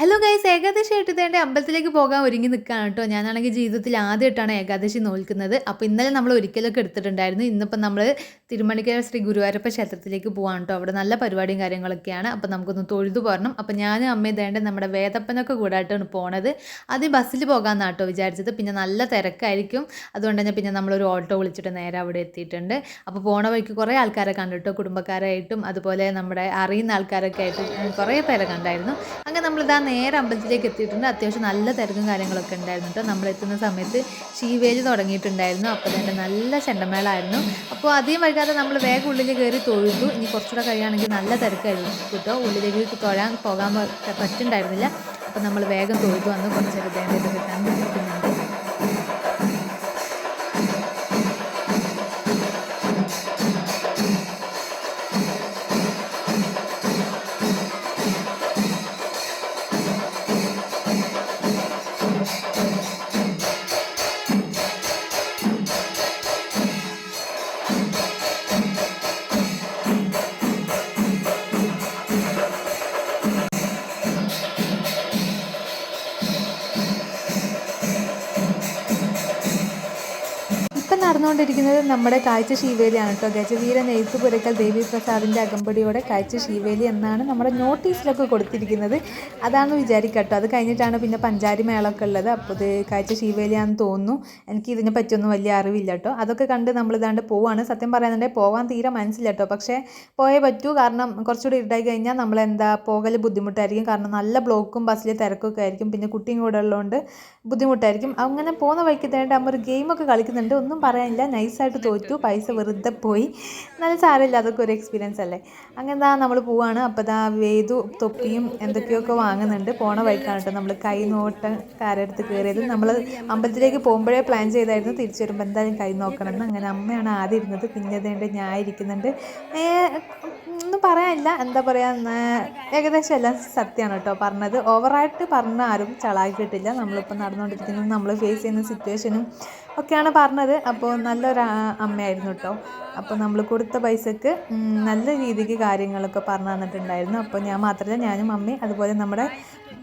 Hello guys Ekadashi ആയിട്ട് എന്റെ അമ്പലത്തിലേക്ക് പോകാൻ ഒരുങ്ങി നിൽക്കുകയാണ് കേട്ടോ. ഞാനാണെങ്കിൽ ജീവിതത്തിൽ ആദ്യമായിട്ടാണ് ഏകാദശി നോൽക്കുന്നത്. അപ്പോൾ ഇന്നലെ നമ്മൾ ഒരിക്കലൊക്കെ എടുത്തിട്ടുണ്ടായിരുന്നു. ഇന്നിപ്പം നമ്മൾ തിരുമണിക്കര ശ്രീ ഗുരുവായൂരപ്പ ക്ഷേത്രത്തിലേക്ക് പോകാൻ കേട്ടോ. അവിടെ നല്ല പരിപാടിയും കാര്യങ്ങളൊക്കെയാണ്. അപ്പോൾ നമുക്കൊന്ന് തൊഴുതു പോരണം. അപ്പോൾ ഞാനും അമ്മയും തേണ്ട നമ്മുടെ വേദപ്പനൊക്കെ കൂടായിട്ടാണ് പോണത്. ആദ്യം ബസ്സിൽ പോകാമെന്നാണ് കേട്ടോ വിചാരിച്ചത്. പിന്നെ നല്ല തിരക്കായിരിക്കും. അതുകൊണ്ട് തന്നെ പിന്നെ നമ്മളൊരു ഓട്ടോ വിളിച്ചിട്ട് നേരെ അവിടെ എത്തിയിട്ടുണ്ട്. അപ്പോൾ പോണ വഴിക്ക് കുറേ ആൾക്കാരെ കണ്ടിട്ടോ കുടുംബക്കാരായിട്ടും അതുപോലെ നമ്മുടെ അറിയുന്ന ആൾക്കാരൊക്കെ ആയിട്ട് കുറേ പേരെ കണ്ടായിരുന്നു. അങ്ങനെ നമ്മളിതാ നേരെ അമ്പലത്തിലേക്ക് എത്തിയിട്ടുണ്ട്. അത്യാവശ്യം നല്ല തിരക്കും കാര്യങ്ങളൊക്കെ ഉണ്ടായിരുന്നു കേട്ടോ നമ്മൾ എത്തുന്ന സമയത്ത് ഷീവേജ് തുടങ്ങിയിട്ടുണ്ടായിരുന്നു. അപ്പോൾ തന്നെ നല്ല ചെണ്ടമേളായിരുന്നു. അപ്പോൾ അധികം വൈകാതെ നമ്മൾ വേഗം ഉള്ളിൽ കയറി തൊഴുതു. ഇനി കുറച്ചുകൂടെ കഴിയുകയാണെങ്കിൽ നല്ല തിരക്കായിരുന്നു കേട്ടോ ഉള്ളിലേക്ക് തൊഴാൻ പോകാൻ പറ്റുന്നുണ്ടായിരുന്നില്ല അപ്പോൾ നമ്മൾ വേഗം തൊഴുതു വന്ന്. കുറച്ചൊക്കെ വേണ്ടിയിട്ട് കണ്ടിരിക്കുന്നുണ്ട് നടന്നുകൊണ്ടിരിക്കുന്നത് നമ്മുടെ കാഴ്ച ശീവേലിയാണ് കേട്ടോ. ഗജവീര നെയ്ത്തുപുരക്കൽ ദേവി പ്രസാദിന്റെ അകമ്പടിയോടെ കാഴ്ച ശീവേലി എന്നാണ് നമ്മുടെ നോട്ടീസിലൊക്കെ കൊടുത്തിരിക്കുന്നത്. അതാണ് വിചാരിക്കട്ടോ അത് കഴിഞ്ഞിട്ടാണ് പിന്നെ പഞ്ചാരി മേളൊക്കെ ഉള്ളത്. അപ്പോൾ ഇത് കാഴ്ച ശീവേലിയാണെന്ന് തോന്നുന്നു. എനിക്ക് ഇതിനെ പറ്റിയൊന്നും വലിയ അറിവില്ല കേട്ടോ. അതൊക്കെ കണ്ട് നമ്മൾ ഇതാണ്ട് പോവാണ്. സത്യം പറയുന്നുണ്ടെങ്കിൽ പോകാൻ തീരെ മനസ്സില്ല കേട്ടോ. പക്ഷേ പോയേ പറ്റൂ. കാരണം കുറച്ചുകൂടി ഇരുട്ടായി കഴിഞ്ഞാൽ നമ്മൾ എന്താ പോകൽ ബുദ്ധിമുട്ടായിരിക്കും. കാരണം നല്ല ബ്ലോക്കും ബസ്സിലെ തിരക്കൊക്കെ ആയിരിക്കും. പിന്നെ കുട്ടിയും കൂടെ ഉള്ളതുകൊണ്ട് ബുദ്ധിമുട്ടായിരിക്കും. അങ്ങനെ പോകുന്ന വഴിക്ക് തേണ്ട അമ്മ ഒരു ഗെയിമൊക്കെ കളിക്കുന്നുണ്ട്. ഒന്നും പറയാനില്ല. നൈസായിട്ട് തോറ്റു. പൈസ വെറുതെ പോയി. നല്ല സാരമില്ല. അതൊക്കെ ഒരു എക്സ്പീരിയൻസ് അല്ലേ? അങ്ങനെ ദാ നമ്മൾ പോവാണ്. അപ്പോൾ ദാ വേദു തൊപ്പിയും എന്തൊക്കെയൊക്കെ വാങ്ങുന്നുണ്ട്. പോണ വഴിക്കാണ് കേട്ടോ നമ്മൾ കൈ നോട്ടക്കാരെടുത്ത് കയറിയത് നമ്മൾ അമ്പലത്തിലേക്ക് പോകുമ്പോഴേ പ്ലാൻ ചെയ്തായിരുന്നു. തിരിച്ചു വരുമ്പോൾ എന്തായാലും കൈ നോക്കണമെന്ന് അങ്ങനെ അമ്മയാണ് ആദ്യം ഇരുന്നത്. പിന്നെ അതേണ്ട ഞാൻ ഇരിക്കുന്നുണ്ട്. ഒന്നും പറയാനില്ല. എന്താ പറയുക ഏകദേശം എല്ലാം സത്യമാണ് കേട്ടോ പറഞ്ഞത്. ഓവറായിട്ട് പറഞ്ഞ ആരും ചളാക്കിയിട്ടില്ല. നമ്മളിപ്പോൾ നടന്നുകൊണ്ടിരിക്കുന്നത് നമ്മൾ ഫേസ് ചെയ്യുന്ന സിറ്റുവേഷനും ഒക്കെയാണ് പറഞ്ഞത്. അപ്പോൾ നല്ലൊരു അമ്മയായിരുന്നു കേട്ടോ. അപ്പോൾ നമ്മൾ കൊടുത്ത പൈസക്ക് നല്ല രീതിക്ക് കാര്യങ്ങളൊക്കെ പറഞ്ഞു തന്നിട്ടുണ്ടായിരുന്നു. അപ്പോൾ ഞാൻ മാത്രമല്ല ഞാനും അമ്മയും അതുപോലെ നമ്മുടെ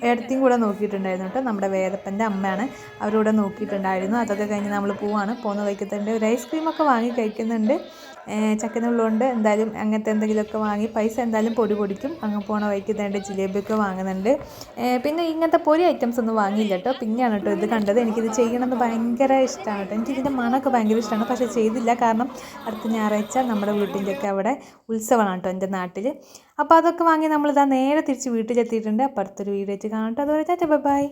ഏടത്തിയും കൂടെ നോക്കിയിട്ടുണ്ടായിരുന്നു കേട്ടോ. നമ്മുടെ വേദപ്പന്റെ അമ്മയാണ് അവരൂടെ നോക്കിയിട്ടുണ്ടായിരുന്നു. അതൊക്കെ കഴിഞ്ഞ് നമ്മൾ പോവാണ്. പോകുന്ന തന്നെ ഒരു ഐസ്ക്രീമൊക്കെ വാങ്ങി കഴിക്കുന്നുണ്ട്. ചക്കനുള്ളതുകൊണ്ട് എന്തായാലും അങ്ങനത്തെ എന്തെങ്കിലുമൊക്കെ വാങ്ങി പൈസ എന്തായാലും പൊടി പൊടിക്കും. അങ്ങ് പോണ വഴിക്ക് തേണ്ട ജിലേബിയൊക്കെ വാങ്ങുന്നുണ്ട്. പിന്നെ ഇങ്ങനത്തെ പൊരി ഐറ്റംസ് ഒന്നും വാങ്ങിയില്ല കേട്ടോ. പിന്നെയാണ് കേട്ടോ ഇത് കണ്ടത്. എനിക്കിത് ചെയ്യണമെന്ന് ഭയങ്കര ഇഷ്ടമാണ് കേട്ടോ. എനിക്കിതിന്റെ മണമൊക്കെ ഭയങ്കര ഇഷ്ടമാണ്. പക്ഷേ ചെയ്തില്ല. കാരണം അടുത്ത ഞായറാഴ്ച നമ്മുടെ വീട്ടിന്റെയൊക്കെ അവിടെ ഉത്സവമാണ് കേട്ടോ എന്റെ നാട്ടിൽ അപ്പോൾ അതൊക്കെ വാങ്ങി നമ്മളിതാ നേരെ തിരിച്ച് വീട്ടിലെത്തിയിട്ടുണ്ട്. അപ്പോൾ അടുത്തൊരു വീഡിയോ വെച്ച് കാണട്ടെ അതുവരെ ചാറ്റ ബൈ.